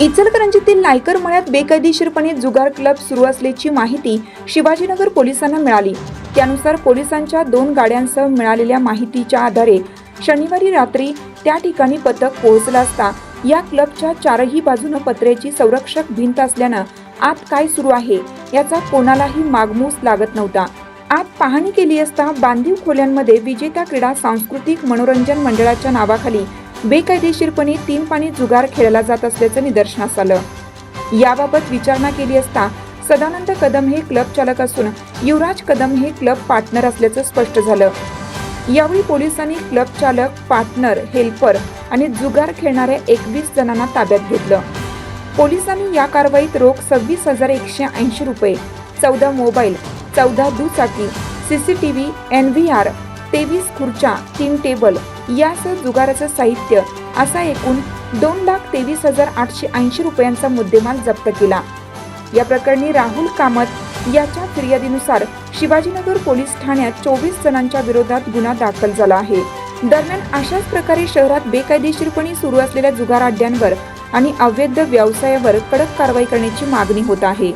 इचलकरंजीतील नायकर मळ्यात बेकायदेशीरपणे जुगार क्लब सुरू असल्याची माहिती शिवाजीनगर पोलिसांना मिळाली. त्यानुसार पोलिसांच्या दोन गाड्यांसह मिळालेल्या माहितीच्या आधारे शनिवारी रात्री त्या ठिकाणी पथक पोहोचलं असता या क्लबच्या चारही बाजूनं पत्र्याची संरक्षक भिंत असल्यानं आत काय सुरू आहे याचा कोणालाही मागमूस लागत नव्हता. आत पाहणी केली असता बांधीव खोल्यांमध्ये विजेता क्रीडा सांस्कृतिक मनोरंजन मंडळाच्या नावाखाली बेकायदेशीरपणे तीन पाणी जुगार खेळला जात असल्याचं निदर्शनास आलं. याबाबत विचारणा केली असता सदानंद कदम हे क्लब चालक असून युवराज कदम हे क्लब पार्टनर असल्याचं स्पष्ट झालं. यावेळी पोलिसांनी क्लब चालक पार्टनर हेल्पर आणि जुगार खेळणाऱ्या एकवीस जणांना ताब्यात घेतलं. पोलिसांनी या कारवाईत रोख सव्वीस हजार एकशे ऐंशी रुपये चौदा मोबाईल चौदा दुचाकी सीसीटीव्ही एन व्ही आर तेवीस खुर्च्या तीन टेबल यासह जुगाराचं साहित्य असा एकूण दोन लाख तेवीस हजार आठशे ऐंशी रुपयांचा मुद्देमाल जप्त केला. या प्रकरणी राहुल कामत याच्या फिर्यादीनुसार शिवाजीनगर पोलीस ठाण्यात चोवीस जणांच्या विरोधात गुन्हा दाखल झाला आहे. दरम्यान अशाच प्रकारे शहरात बेकायदेशीरपणे सुरू असलेल्या जुगार अड्ड्यांवर आणि अवैध व्यवसायावर कडक कारवाई करण्याची मागणी होत आहे.